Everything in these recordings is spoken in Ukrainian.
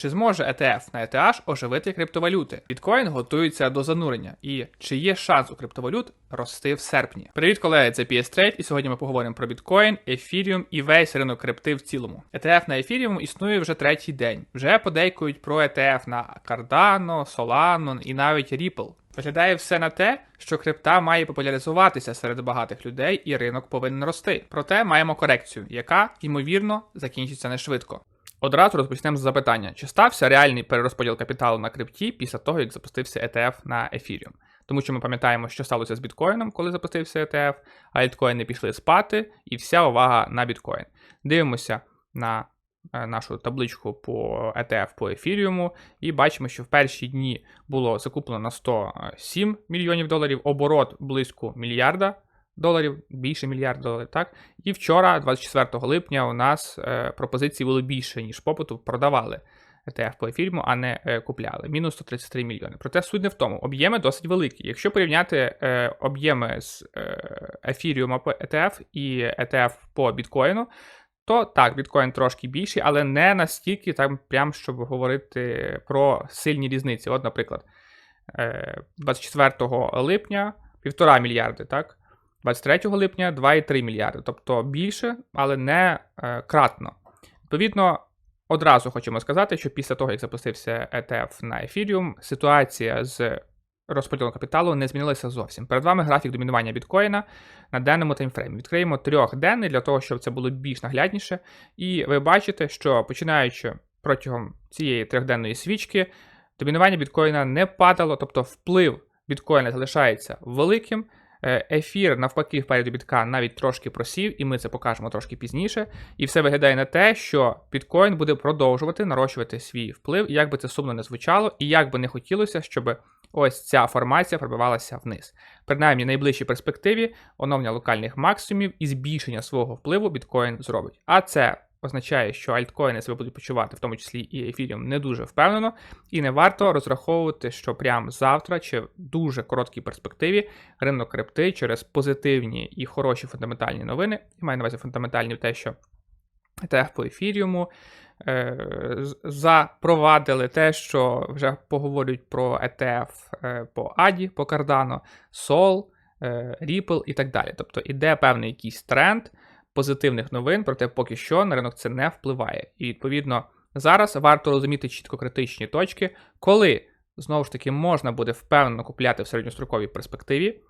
Чи зможе ETF на ETH оживити криптовалюти? Біткоін готується до занурення. І чи є шанс у криптовалют рости в серпні? Привіт, колеги! Це PS Trade, і сьогодні ми поговоримо про біткоін, ефіріум і весь ринок крипти в цілому. ETF на ефіріум існує вже третій день. Вже подейкують про ETF на Cardano, Solana і навіть Ripple. Виглядає все на те, що крипта має популяризуватися серед багатих людей, і ринок повинен рости. Проте маємо корекцію, яка ймовірно закінчиться не швидко. Одразу розпочнемо з запитання: чи стався реальний перерозподіл капіталу на крипті після того, як запустився ETF на Ethereum? Тому що ми пам'ятаємо, що сталося з біткоїном, коли запустився ETF, а альткоїни пішли спати, і вся увага на біткоін. Дивимося на е, нашу табличку по ETF по ефіріуму, і бачимо, що в перші дні було закуплено на 107 мільйонів доларів, оборот близько мільярда доларів, більше мільярда доларів, так? І вчора, 24 липня, у нас е, пропозиції було більше, ніж попиту, продавали ETF по ефіріуму, а не е, купляли. Мінус 133 мільйони. Проте суть не в тому. Об'єми досить великі. Якщо порівняти е, об'єми з ефіріума по ETF і ETF по біткоїну, то так, біткоін трошки більший, але не настільки, там, прям, щоб говорити про сильні різниці. От, наприклад, е, 24 липня 1,5 мільярди, так? 23 липня 2,3 мільярди, тобто більше, але не е, кратно. Відповідно, одразу хочемо сказати, що після того, як запустився ETF на Ethereum, ситуація з розподілом капіталу не змінилася зовсім. Перед вами графік домінування біткоїна на денному таймфреймі. Відкриємо трьохденний для того, щоб це було більш наглядніше. І ви бачите, що починаючи протягом цієї трьохденної свічки, домінування біткоїна не падало, тобто вплив біткоїна залишається великим. Е, Ефір, навпаки, в парі бітка навіть трошки просів, і ми це покажемо трошки пізніше. І все виглядає на те, що біткоін буде продовжувати нарощувати свій вплив, як би це сумно не звучало, і як би не хотілося, щоб ось ця формація пробивалася вниз. Принаймні, в найближчій перспективі оновлення локальних максимумів і збільшення свого впливу біткоін зробить. А це означає, що альткоїни себе будуть почувати, в тому числі і ефіріум, не дуже впевнено, і не варто розраховувати, що прямо завтра чи в дуже короткій перспективі ринок крипти через позитивні і хороші фундаментальні новини, і маю на увазі фундаментальні те, що ETF по ефіріуму. е, Запровадили те, що вже поговорюють про ETF е, по ADI, по Sol, е, Ripple і так далі. Тобто іде певний якийсь тренд позитивних новин, проте поки що на ринок це не впливає. І відповідно зараз варто розуміти чітко критичні точки, коли знову ж таки можна буде впевнено купляти в середньостроковій перспективі.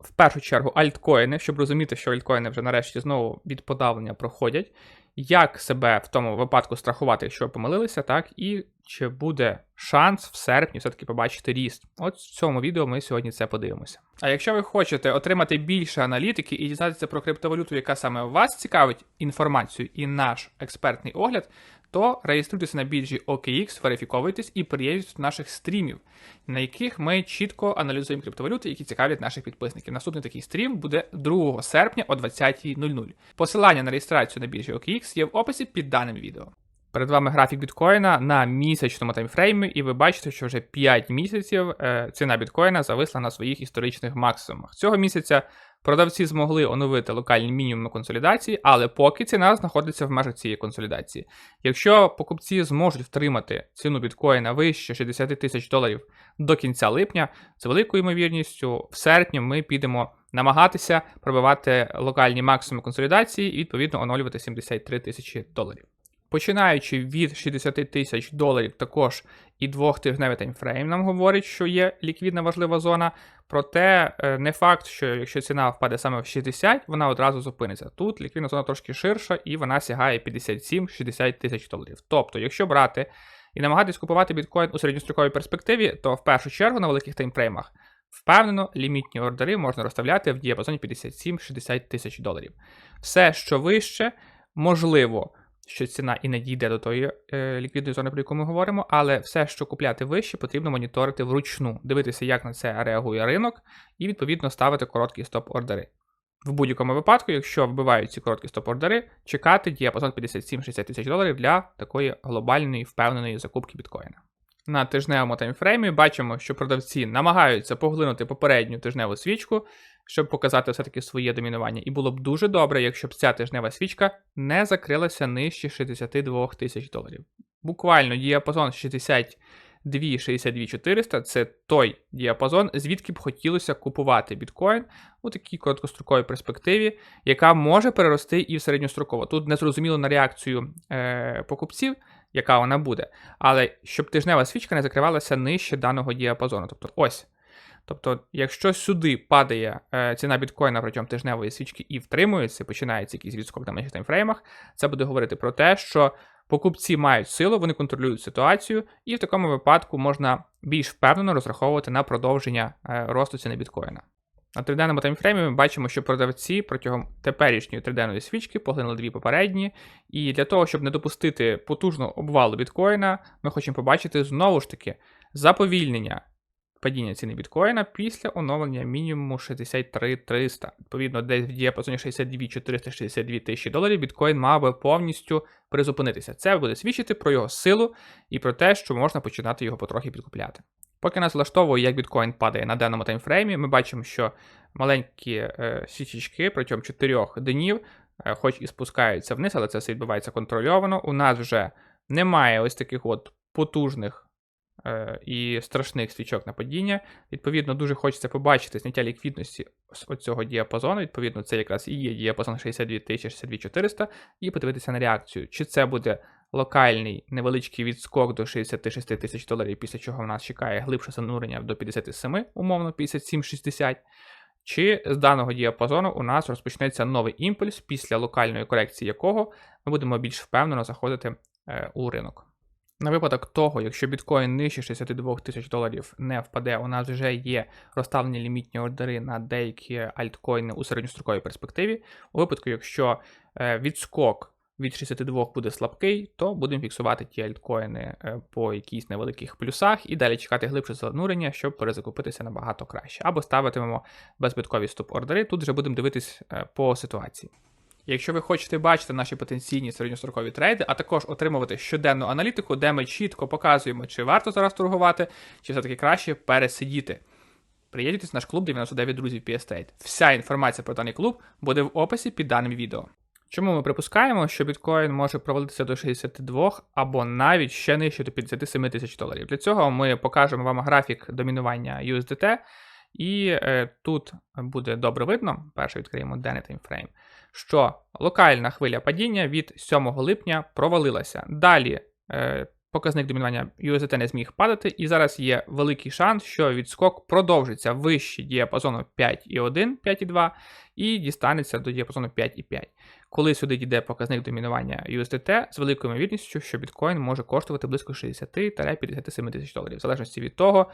В першу чергу альткоїни, щоб розуміти, що альткоїни вже нарешті знову від подавлення проходять. Як себе в тому випадку страхувати, якщо ви помилилися, так, і чи буде шанс в серпні все-таки побачити ріст. От в цьому відео ми сьогодні це подивимося. А якщо ви хочете отримати більше аналітики і дізнатися про криптовалюту, яка саме вас цікавить інформацію і наш експертний огляд, то реєструйтеся на біржі OKX, верифіковуйтесь і приєднуйтесь до наших стрімів, на яких ми чітко аналізуємо криптовалюти, які цікавлять наших підписників. Наступний такий стрім буде 2 серпня о 20.00. Посилання на реєстрацію на біржі OKX є в описі під даним відео. Перед вами графік біткоїна на місячному таймфреймі, і ви бачите, що вже 5 місяців е, ціна біткоїна зависла на своїх історичних максимумах. Цього місяця продавці змогли оновити локальні мінімуми консолідації, але поки ціна знаходиться в межах цієї консолідації. Якщо покупці зможуть втримати ціну біткоїна вище 60 тисяч доларів до кінця липня, з великою ймовірністю в серпні ми підемо намагатися пробивати локальні максимуми консолідації і відповідно оновлювати 73 тисячі доларів. Починаючи від 60 тисяч доларів, також і двохтижневий таймфрейм нам говорить, що є ліквідна важлива зона. Проте е, не факт, що якщо ціна впаде саме в 60, вона одразу зупиниться. Тут ліквідна зона трошки ширша і вона сягає 57-60 тисяч доларів. Тобто, якщо брати і намагатись купувати біткоін у середньостроковій перспективі, то в першу чергу на великих таймфреймах впевнено лімітні ордери можна розставляти в діапазоні 57-60 тисяч доларів. Все, що вище, можливо що ціна і не дійде до тої е, ліквідної зони, про яку ми говоримо, але все, що купляти вище, потрібно моніторити вручну, дивитися, як на це реагує ринок, і відповідно ставити короткі стоп-ордери. В будь-якому випадку, якщо вбивають ці короткі стоп-ордери, чекати діапазон 57-60 тисяч доларів для такої глобальної впевненої закупки біткоїна. На тижневому таймфреймі бачимо, що продавці намагаються поглинути попередню тижневу свічку, щоб показати все-таки своє домінування. І було б дуже добре, якщо б ця тижнева свічка не закрилася нижче 62 тисяч доларів. Буквально діапазон 62 62 400 це той діапазон, звідки б хотілося купувати біткоін у такій короткостроковій перспективі, яка може перерости і в середньостроково. Тут не зрозуміло на реакцію е, покупців, яка вона буде, але щоб тижнева свічка не закривалася нижче даного діапазону. Тобто ось. Тобто, якщо сюди падає е, ціна біткоїна протягом тижневої свічки і втримується, починається якийсь відскок на менших таймфреймах, це буде говорити про те, що покупці мають силу, вони контролюють ситуацію, і в такому випадку можна більш впевнено розраховувати на продовження е, росту ціни біткоїна. На триденному таймфреймі ми бачимо, що продавці протягом теперішньої триденної свічки поглинули дві попередні, і для того, щоб не допустити потужного обвалу біткоїна, ми хочемо побачити знову ж таки заповільнення падіння ціни біткоїна після оновлення мінімуму 63 300. Відповідно, десь в діапазоні 62 462 тисячі доларів біткоін мав би повністю призупинитися. Це буде свідчити про його силу і про те, що можна починати його потрохи підкупляти. Поки нас влаштовує, як біткоін падає на даному таймфреймі, ми бачимо, що маленькі е, свічечки протягом 4 днів, е, хоч і спускаються вниз, але це все відбувається контрольовано. У нас вже немає ось таких от потужних е, і страшних свічок на падіння. Відповідно, дуже хочеться побачити зняття ліквідності з оцього діапазону. Відповідно, це якраз і є діапазон 62 тисяч 62 400, і подивитися на реакцію, чи це буде локальний невеличкий відскок до 66 тисяч доларів, після чого в нас чекає глибше занурення до 57, умовно 57-60. Чи з даного діапазону у нас розпочнеться новий імпульс, після локальної корекції якого ми будемо більш впевнено заходити е, у ринок. На випадок того, якщо біткоін нижче 62 тисяч доларів не впаде, у нас вже є розставлені лімітні ордери на деякі альткоїни у середньостроковій перспективі. У випадку, якщо е, відскок від 62 буде слабкий, то будемо фіксувати ті альткоїни е, по якійсь невеликих плюсах і далі чекати глибше занурення, щоб перезакупитися набагато краще. Або ставитимемо безбиткові стоп-ордери. Тут вже будемо дивитись е, по ситуації. Якщо ви хочете бачити наші потенційні середньострокові трейди, а також отримувати щоденну аналітику, де ми чітко показуємо, чи варто зараз торгувати, чи все-таки краще пересидіти. Приєднуйтесь в наш клуб 99 друзів PS Trade. Вся інформація про даний клуб буде в описі під даним відео. Чому ми припускаємо, що біткоін може провалитися до 62 або навіть ще нижче до 57 тисяч доларів? Для цього ми покажемо вам графік домінування USDT, і е, тут буде добре видно, перше відкриємо денний таймфрейм, що локальна хвиля падіння від 7 липня провалилася. Далі е, показник домінування USDT не зміг падати, і зараз є великий шанс, що відскок продовжиться вище діапазону 5,1, 5,2 і дістанеться до діапазону 5,5. Коли сюди дійде показник домінування USDT, з великою ймовірністю, що біткоін може коштувати близько 60-57 тисяч доларів, в залежності від того,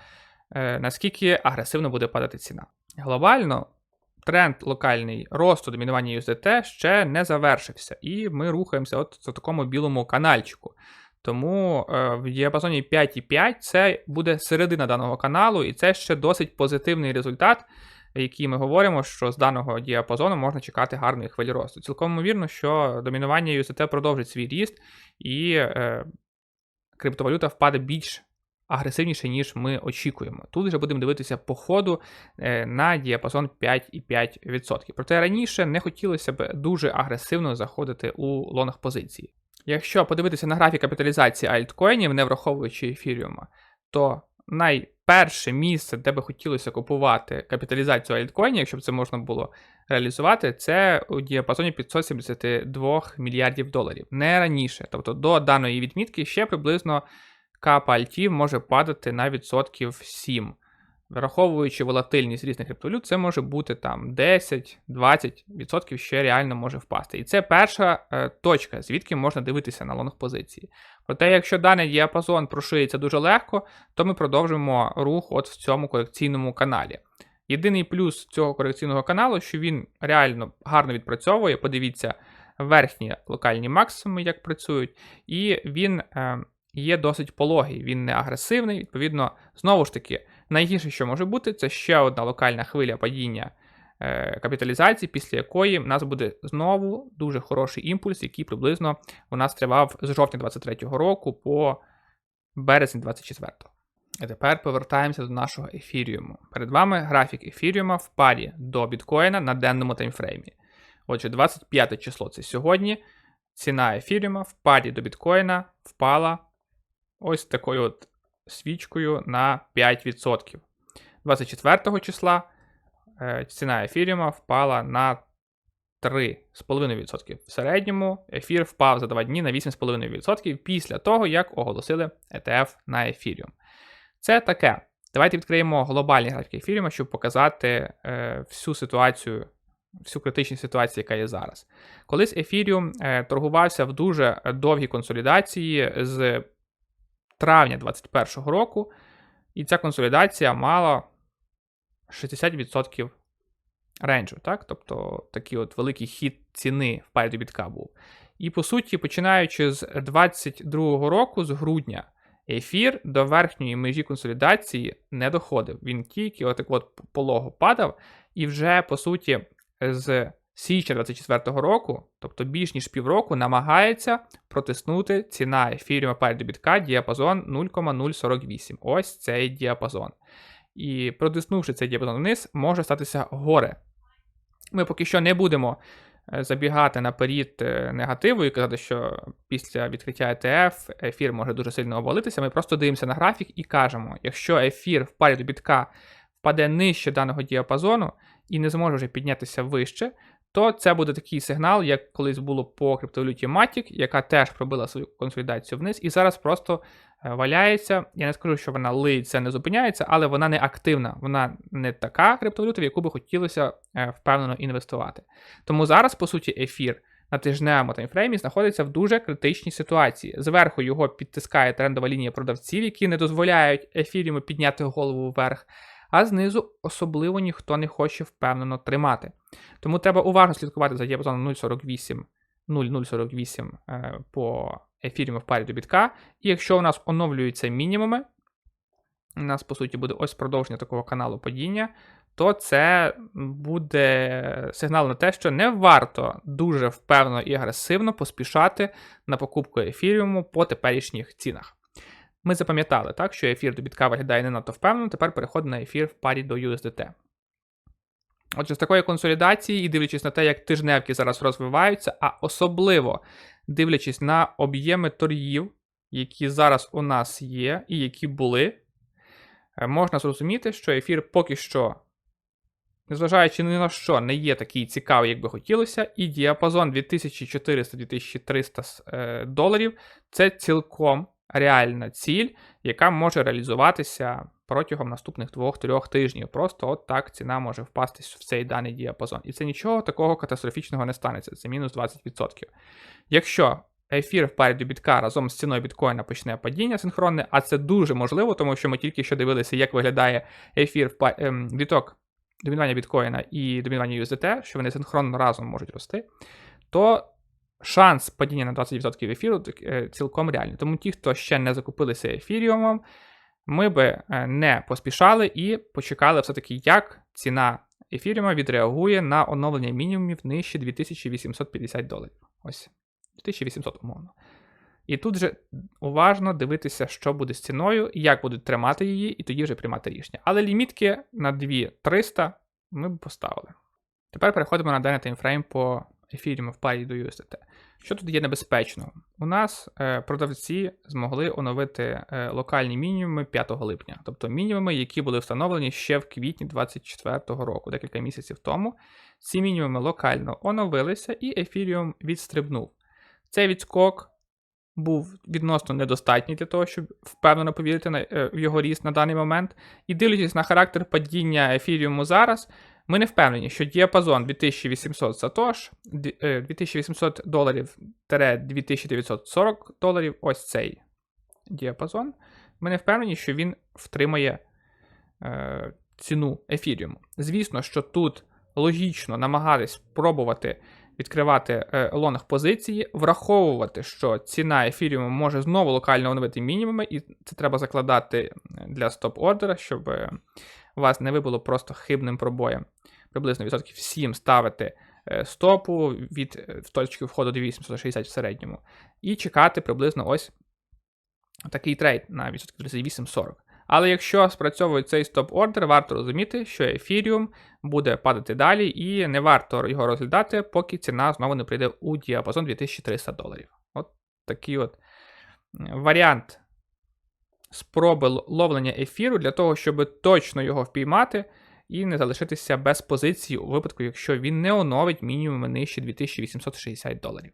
е, наскільки агресивно буде падати ціна. Глобально тренд локальний росту домінування USDT ще не завершився, і ми рухаємося от в такому білому канальчику. Тому е, в діапазоні 5,5 це буде середина даного каналу, і це ще досить позитивний результат, який ми говоримо, що з даного діапазону можна чекати гарної хвилі росту. Цілком ймовірно, що домінування USDT продовжить свій ріст, і е, криптовалюта впаде більш агресивніше, ніж ми очікуємо. Тут вже будемо дивитися по ходу е, на діапазон 5,5%. Проте раніше не хотілося б дуже агресивно заходити у лонг позиції. Якщо подивитися на графік капіталізації альткоїнів, не враховуючи ефіріума, то найперше місце, де би хотілося купувати капіталізацію альткоїнів, якщо б це можна було реалізувати, це у діапазоні 572 мільярдів доларів. Не раніше. Тобто до даної відмітки ще приблизно капа альтів може падати на відсотків 7. Враховуючи волатильність різних криптовалют, це може бути там 10-20% ще реально може впасти. І це перша е, точка, звідки можна дивитися на лонг позиції. Проте, якщо даний діапазон прошиється дуже легко, то ми продовжимо рух от в цьому корекційному каналі. Єдиний плюс цього корекційного каналу, що він реально гарно відпрацьовує. Подивіться верхні локальні максимуми, як працюють, і він е, є досить пологий, він не агресивний. Відповідно, знову ж таки, найгірше, що може бути, це ще одна локальна хвиля падіння е, капіталізації, після якої в нас буде знову дуже хороший імпульс, який приблизно у нас тривав з жовтня 2023 року по березень 24. А тепер повертаємося до нашого ефіріуму. Перед вами графік ефіріума в парі до біткоїна на денному таймфреймі. Отже, 25 число це сьогодні. Ціна ефіріума в парі до біткоїна впала ось такою от свічкою на 5%. 24 числа е, ціна ефіріума впала на 3,5%. В середньому ефір впав за 2 дні на 8,5% після того, як оголосили ETF на ефіріум. Це таке. Давайте відкриємо глобальні графіки ефіріума, щоб показати е, всю ситуацію, всю критичну ситуацію, яка є зараз. Колись ефіріум е, торгувався в дуже довгій консолідації з травня 2021 року, і ця консолідація мала 60% рейнджу, так? Тобто такий от великий хід ціни в парі до бітка був. І по суті, починаючи з 2022 року, з грудня, ефір до верхньої межі консолідації не доходив. Він тільки отак от полого падав, і вже по суті з січня 2024 року, тобто більш ніж півроку, намагається протиснути ціна ефіріума парі до діапазон 0,048. Ось цей діапазон. І протиснувши цей діапазон вниз, може статися горе. Ми поки що не будемо е, забігати наперед е, негативу і казати, що після відкриття ETF ефір може дуже сильно обвалитися. Ми просто дивимося на графік і кажемо, якщо ефір в парі до бітка впаде нижче даного діапазону і не зможе вже піднятися вище, то це буде такий сигнал, як колись було по криптовалюті Matic, яка теж пробила свою консолідацію вниз, і зараз просто е, валяється. Я не скажу, що вона лиється, не зупиняється, але вона не активна. Вона не така криптовалюта, в яку би хотілося е, впевнено інвестувати. Тому зараз, по суті, ефір. На тижневому таймфреймі знаходиться в дуже критичній ситуації. Зверху його підтискає трендова лінія продавців, які не дозволяють ефіріуму підняти голову вверх а знизу особливо ніхто не хоче впевнено тримати. Тому треба уважно слідкувати за діапазоном 0,48 0,048 е, по ефіріуму в парі до бітка. І якщо у нас оновлюються мінімуми, у нас, по суті, буде ось продовження такого каналу падіння, то це буде сигнал на те, що не варто дуже впевнено і агресивно поспішати на покупку ефіріуму по теперішніх цінах. Ми запам'ятали, так, що ефір до бітка виглядає не надто впевнено, тепер переходимо на ефір в парі до USDT. Отже, з такої консолідації і дивлячись на те, як тижневки зараз розвиваються, а особливо дивлячись на об'єми торгів, які зараз у нас є, і які були, е, можна зрозуміти, що ефір поки що, незважаючи ні на що, не є такий цікавий, як би хотілося, і діапазон 2400-2300 е, доларів це цілком реальна ціль, яка може реалізуватися протягом наступних 2-3 тижнів. Просто от так ціна може впасти в цей даний діапазон. І це нічого такого катастрофічного не станеться, це мінус 20%. Якщо ефір в парі до бітка разом з ціною біткоїна почне падіння синхронне, а це дуже можливо, тому що ми тільки що дивилися, як виглядає ефір в пар... ем, віток домінування біткоїна і домінування USDT, що вони синхронно разом можуть рости, то шанс падіння на 20% ефіру е, цілком реальний. Тому ті, хто ще не закупилися ефіріумом, ми би е, не поспішали і почекали все-таки, як ціна ефіріума відреагує на оновлення мінімумів нижче 2850 доларів. Ось, 2800 умовно. І тут же уважно дивитися, що буде з ціною, як будуть тримати її, і тоді вже приймати рішення. Але лімітки на 2300 ми б поставили. Тепер переходимо на даний таймфрейм по ефіріуму в парі до USDT. Що тут є небезпечного? У нас е, продавці змогли оновити е, локальні мінімуми 5 липня, тобто мінімуми, які були встановлені ще в квітні 2024 року, декілька місяців тому. Ці мінімуми локально оновилися, і ефіріум відстрибнув. Цей відскок був відносно недостатній для того, щоб впевнено повірити е, в його ріст на даний момент. І дивлячись на характер падіння ефіріуму зараз. Ми не впевнені, що діапазон 2800 сатош, 2800 доларів 2940 доларів, ось цей діапазон. Ми не впевнені, що він втримає е, ціну ефіріуму. Звісно, що тут логічно намагатись спробувати відкривати е, лонг позиції, враховувати, що ціна ефіріуму може знову локально оновити мінімуми, і це треба закладати для стоп-ордера, щоб у вас не вибуло просто хибним пробоєм. Приблизно відсотків 7 ставити е, стопу від е, точки входу 2860 в середньому. І чекати приблизно ось такий трейд на відсотків 38-40. Але якщо спрацьовує цей стоп-ордер, варто розуміти, що ефіріум буде падати далі, і не варто його розглядати, поки ціна знову не прийде у діапазон 2300 доларів. От такий от варіант спроби ловлення ефіру для того, щоб точно його впіймати і не залишитися без позиції у випадку, якщо він не оновить мінімуми нижче 2860 доларів.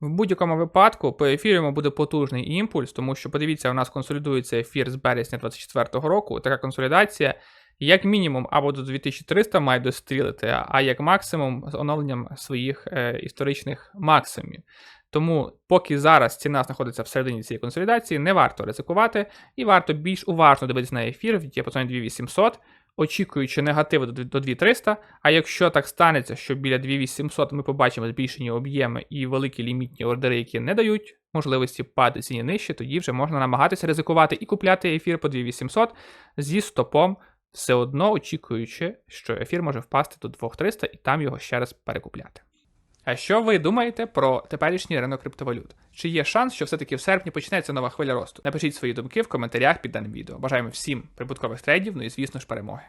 В будь-якому випадку по ефіріуму буде потужний імпульс, тому що подивіться, у нас консолідується ефір з березня 2024 року. Така консолідація, як мінімум, або до 2300 має дострілити, а як максимум з оновленням своїх е, історичних максимумів. Тому, поки зараз ціна знаходиться всередині цієї консолідації, не варто ризикувати, і варто більш уважно дивитися на ефір в діапазоні 2800, очікуючи негативу до 2300. А якщо так станеться, що біля 2800 ми побачимо збільшені об'єми і великі лімітні ордери, які не дають можливості падати ціні нижче, тоді вже можна намагатися ризикувати і купляти ефір по 2800 зі стопом, все одно очікуючи, що ефір може впасти до 2300 і там його ще раз перекупляти. А що ви думаєте про теперішній ринок криптовалют? Чи є шанс, що все-таки в серпні почнеться нова хвиля росту? Напишіть свої думки в коментарях під даним відео. Бажаємо всім прибуткових трейдів, ну і звісно ж перемоги.